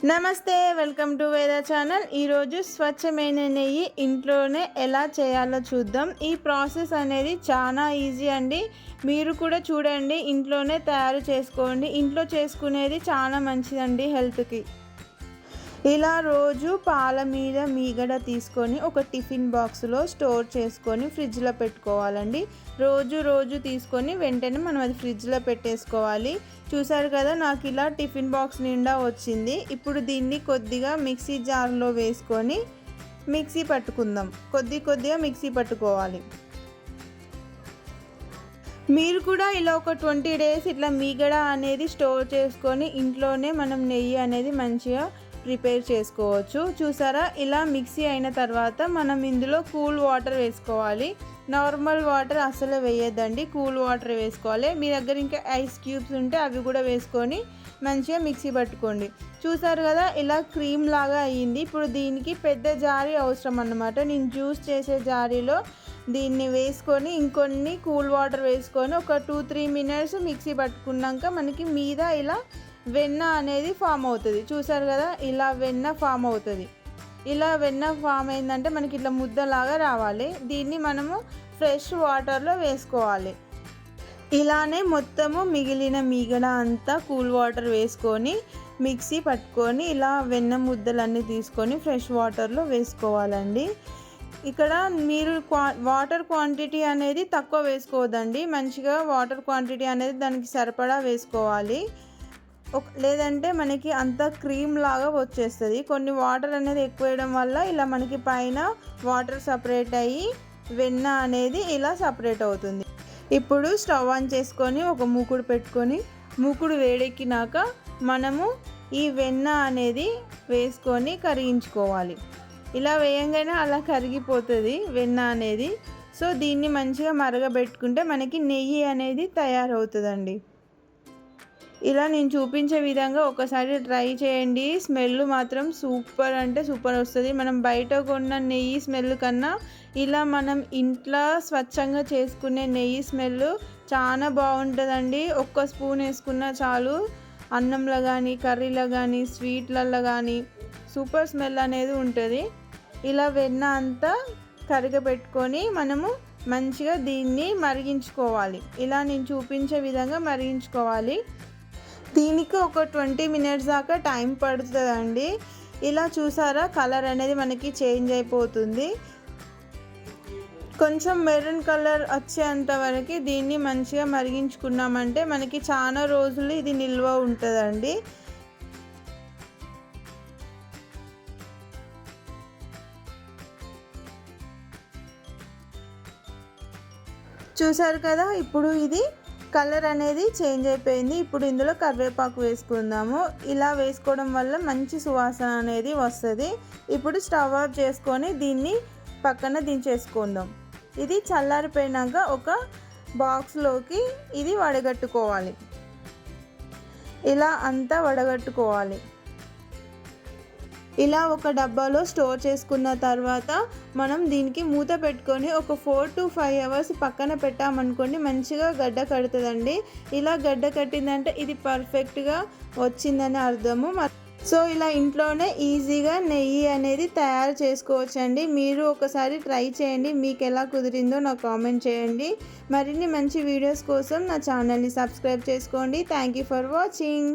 నమస్తే welcome to వేద channel. ఈరోజు స్వచ్ఛమైన నెయ్యి ఇంట్లోనే ఎలా చేయాలో చూద్దాం. ఈ ప్రాసెస్ అనేది చాలా ఈజీ అండి. మీరు కూడా చూడండి ఇంట్లోనే తయారు చేసుకోండి. ఇంట్లో చేసుకునేది చాలా మంచిదండి హెల్త్కి. ఇలా రోజు పాల మీద మీగడ తీసుకొని ఒక టిఫిన్ బాక్స్లో స్టోర్ చేసుకొని ఫ్రిడ్జ్లో పెట్టుకోవాలండి. రోజు రోజు తీసుకొని వెంటనే మనం అది ఫ్రిడ్జ్లో పెట్టేసుకోవాలి. చూసారు కదా నాకు ఇలా టిఫిన్ బాక్స్ నిండా వచ్చింది. ఇప్పుడు దీన్ని కొద్దిగా మిక్సీ జార్లో వేసుకొని మిక్సీ పట్టుకుందాం. కొద్ది కొద్దిగా మిక్సీ పట్టుకోవాలి. మీరు కూడా ఇలా ఒక ట్వంటీ డేస్ ఇట్లా మీగడ అనేది స్టోర్ చేసుకొని ఇంట్లోనే మనం నెయ్యి అనేది మంచిగా ప్రిపేర్ చేసుకోవచ్చు. చూసారా? ఇలా మిక్సీ అయిన తర్వాత మనం ఇందులో కూల్ వాటర్ వేసుకోవాలి. నార్మల్ వాటర్ అసలు వేయద్దండి. కూల్ వాటర్ వేసుకోవాలి. మీ దగ్గర ఇంకా ఐస్ క్యూబ్స్ ఉంటే అవి కూడా వేసుకొని మంచిగా మిక్సీ పట్టుకోండి. చూసారు కదా? ఇలా క్రీమ్ లాగా అయ్యింది. ఇప్పుడు దీనికి పెద్ద జారీ అవసరం అన్నమాట. నేను జ్యూస్ చేసే జారీలో దీన్ని వేసుకొని ఇంకొన్ని కూల్ వాటర్ వేసుకొని ఒక టూ త్రీ మినిట్స్ మిక్సీ పట్టుకున్నాక మనకి మీద ఇలా వెన్న అనేది ఫామ్ అవుతుంది. చూసారు కదా? ఇలా వెన్న ఫామ్ అవుతుంది. ఇలా వెన్న ఫామ్ అయిందంటే మనకి ఇట్లా ముద్దలాగా రావాలి. దీన్ని మనము ఫ్రెష్ వాటర్లో వేసుకోవాలి. ఇలానే మొత్తము మిగిలిన మిగడ అంతా కూల్ వాటర్ వేసుకొని మిక్సీ పట్టుకొని ఇలా వెన్న ముద్దలన్నీ తీసుకొని ఫ్రెష్ వాటర్లో వేసుకోవాలండి. ఇక్కడ మీరు క్వా వాటర్ క్వాంటిటీ అనేది తక్కువ వేసుకోవద్దండి. మంచిగా వాటర్ క్వాంటిటీ అనేది దానికి సరిపడా వేసుకోవాలి. లేదంటే మనకి అంత క్రీమ్ లాగా వచ్చేస్తుంది. కొన్ని వాటర్ అనేది ఎక్కువ వేయడం వల్ల ఇలా మనకి పైన వాటర్ సపరేట్ అయ్యి వెన్న అనేది ఇలా సపరేట్ అవుతుంది. ఇప్పుడు స్టవ్ ఆన్ చేసుకొని ఒక మూకుడు పెట్టుకొని మూకుడు వేడెక్కినాక మనము ఈ వెన్న అనేది వేసుకొని కరిగించుకోవాలి. ఇలా వేయంగానే అలా కరిగిపోతుంది వెన్న అనేది. సో దీన్ని మంచిగా మరగబెట్టుకుంటే మనకి నెయ్యి అనేది తయారవుతుందండి. ఇలా నేను చూపించే విధంగా ఒకసారి ట్రై చేయండి. స్మెల్ మాత్రం సూపర్ అంటే సూపర్ వస్తుంది. మనం బయట కొన్న నెయ్యి స్మెల్ కన్నా ఇలా మనం ఇంట్లో స్వచ్ఛంగా చేసుకునే నెయ్యి స్మెల్ చాలా బాగుంటుందండి. ఒక్క స్పూన్ వేసుకున్నా చాలు. అన్నంలో కానీ కర్రీలో కానీ స్వీట్లలో కానీ సూపర్ స్మెల్ అనేది ఉంటుంది. ఇలా వెన్న అంతా కరగబెట్టుకొని మనము మంచిగా దీన్ని మరిగించుకోవాలి. ఇలా నేను చూపించే విధంగా మరిగించుకోవాలి. దీనికి ఒక ట్వంటీ మినిట్స్ దాకా టైం పడుతుందండి. ఇలా చూసారా? కలర్ అనేది మనకి చేంజ్ అయిపోతుంది. కొంచెం మెరూన్ కలర్ వచ్చేంత వరకు దీన్ని మంచిగా మరిగించుకున్నామంటే మనకి చాలా రోజులు ఇది నిల్వ ఉంటుందండి. చూసారు కదా? ఇప్పుడు ఇది కలర్ అనేది చేంజ్ అయిపోయింది. ఇప్పుడు ఇందులో కరివేపాకు వేసుకుందాము. ఇలా వేసుకోవడం వల్ల మంచి సువాసన అనేది వస్తుంది. ఇప్పుడు స్టవ్ ఆఫ్ చేసుకొని దీన్ని పక్కన దించేసుకుందాం. ఇది చల్లారిపోయినాక ఒక బాక్స్లోకి ఇది వడగట్టుకోవాలి. ఇలా అంతా వడగట్టుకోవాలి. ఇలా ఒక డబ్బాలో స్టోర్ చేసుకున్న తర్వాత మనం దీనికి మూత పెట్టుకొని ఒక ఫోర్ టు ఫైవ్ అవర్స్ పక్కన పెట్టామనుకోండి మంచిగా గడ్డ కడుతుందండి. ఇలా గడ్డ కట్టిందంటే ఇది పర్ఫెక్ట్గా వచ్చిందని అర్థము. సో ఇలా ఇంట్లోనే ఈజీగా నెయ్యి అనేది తయారు చేసుకోవచ్చండి. మీరు ఒకసారి ట్రై చేయండి. మీకు ఎలా కుదిరిందో నాకు కామెంట్ చేయండి. మరిన్ని మంచి వీడియోస్ కోసం నా ఛానల్ని సబ్స్క్రైబ్ చేసుకోండి. Thank you for watching.